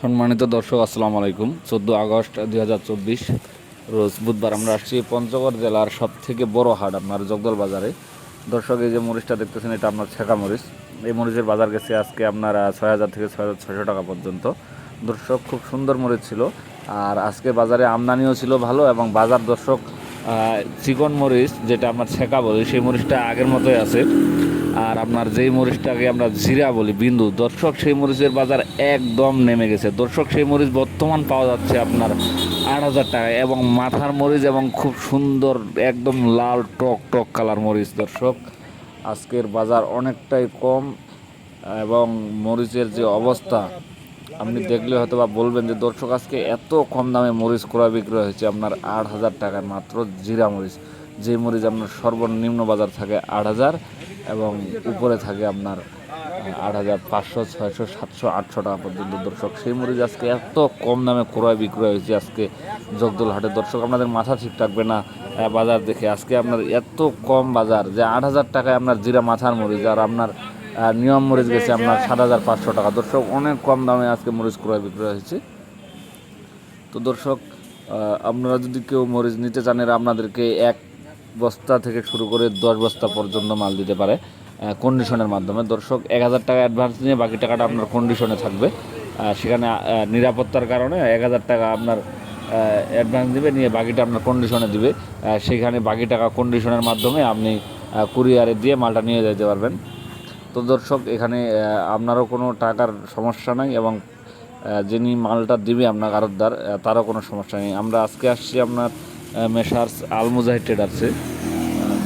সম্মানিত দর্শক, আসসালামু আলাইকুম। চোদ্দ আগস্ট দুই হাজার চব্বিশ রোজ বুধবার আমরা আসছি পঞ্চগড় জেলার সব থেকে বড় হাট আপনার জগদল বাজারে। দর্শক, এই যে মরিচটা দেখতেছেন, এটা আপনার ছেঁকা মরিচ। এই মরিচের বাজার গেছে আজকে আপনার ছয় হাজার থেকে ছয় হাজার ছয়শো টাকা পর্যন্ত। দর্শক, খুব সুন্দর মরিচ ছিল। আর আজকে বাজারে আমদানিও ছিল ভালো এবং বাজার দর্শক চিকন মরিচ, যেটা আপনার ছেঁকা বলি, সেই মরিচটা আগের মতোই আছে। আর আপনার যেই মরিচটাকে আমরা জিরা বলি, বিন্দু, দর্শক সেই মরিচের বাজার একদম নেমে গেছে। দর্শক সেই মরিচ বর্তমান পাওয়া যাচ্ছে আপনার আট হাজার টাকা এবং মাথার মরিচ এবং খুব সুন্দর একদম লাল টক টক কালার মরিচ দর্শক। আজকের বাজার অনেকটাই কম এবং মরিচের যে অবস্থা, আপনি দেখলে হয়তো বা বলবেন যে দর্শক আজকে এত কম দামে মরিচ ক্রয় বিক্রয় হয়েছে, আপনার আট হাজার টাকার মাত্র জিরা মরিচ। যে মরিচ আপনার সর্বনিম্ন বাজার থাকে আট হাজার। এবং উপরে থাকে আপনার আট হাজার পাঁচশো, ছয়শো, সাতশো, আটশো টাকা পর্যন্ত দর্শক। সেই মরিচ আজকে এত কম দামে ক্রয় বিক্রয় হয়েছে আজকে জগদল হাটে। দর্শক, আপনাদের মাথা ঠিক থাকবে না বাজার দেখে। আজকে আপনার এত কম বাজার যে আট হাজার টাকায় আপনার জিরা মাথার মরিচ আর আপনার নিয়ম মরিচ গেছে আপনার সাত হাজার পাঁচশো টাকা। দর্শক, অনেক কম দামে আজকে মরিচ ক্রয় বিক্রয় হয়েছে। তো দর্শক আপনারা যদি কেউ মরিচ নিতে চান, এরা আপনাদেরকে এক বস্তা থেকে শুরু করে দশ বস্তা পর্যন্ত মাল দিতে পারে কন্ডিশনের মাধ্যমে। দর্শক, এক হাজার টাকা অ্যাডভান্স নিয়ে বাকি টাকাটা আপনার কন্ডিশনে থাকবে। সেখানে নিরাপত্তার কারণে এক হাজার টাকা আপনার অ্যাডভান্স দিবে, নিয়ে বাকিটা আপনার কন্ডিশনে দিবে। সেখানে বাকি টাকা কন্ডিশনের মাধ্যমে আপনি কুরিয়ারে দিয়ে মালটা নিয়ে যেতে পারবেন। তো দর্শক, এখানে আপনারও কোনো টাকার সমস্যা নাই এবং যিনি মালটা দিবে আপনার আরতদার তারও কোনো সমস্যা নেই। আমরা আজকে আসছি আপনার মেশার্স আল মুজাহিদ ট্রেডার্সে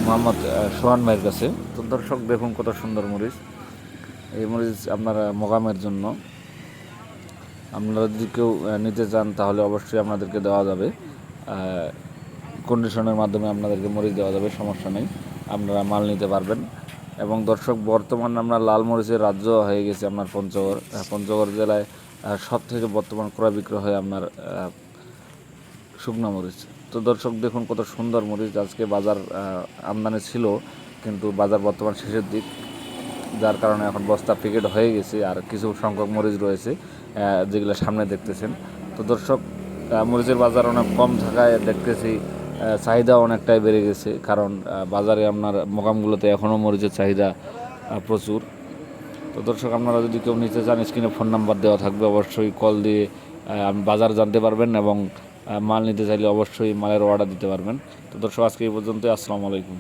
মোহাম্মদ সোহান ভাইয়ের কাছে। তো দর্শক, দেখুন কত সুন্দর মরিচ। এই মরিচ আপনার মোকামের জন্য। আপনারা যদি কেউ নিতে চান, তাহলে অবশ্যই আপনাদেরকে দেওয়া যাবে। কন্ডিশনের মাধ্যমে আপনাদেরকে মরিচ দেওয়া যাবে, সমস্যা নেই। আপনারা মাল নিতে পারবেন। এবং দর্শক, বর্তমান আমরা লাল মরিচের রাজ্য হয়ে গেছে আপনার পঞ্চগড়। পঞ্চগড় জেলায় সব থেকে বর্তমান ক্রয় বিক্রয় হয় আপনার শুকনো মরিচ। তো দর্শক দেখুন কত সুন্দর মরিচ আজকে বাজার আমদানি ছিল, কিন্তু বাজার বর্তমান শেষের দিক, যার কারণে এখন বস্তা প্যাকেট হয়ে গেছে আর কিছু সংখ্যক মরিচ রয়েছে যেগুলো সামনে দেখতেছেন। তো দর্শক মরিচের বাজার অনেক কম থাকায় দেখতেছি চাহিদা অনেকটাই বেড়ে গেছে, কারণ বাজারে আপনার মোকামগুলোতে এখনও মরিচের চাহিদা প্রচুর। তো দর্শক, আপনারা যদি কেউ নিতে চান, স্ক্রিনে ফোন নাম্বার দেওয়া থাকবে, অবশ্যই কল দিয়ে বাজার জানতে পারবেন এবং মাল নিতে চাইলে অবশ্যই মালের অর্ডার দিতে পারবেন। তো দর্শক, আজকে এই পর্যন্ত আসসালামু আলাইকুম।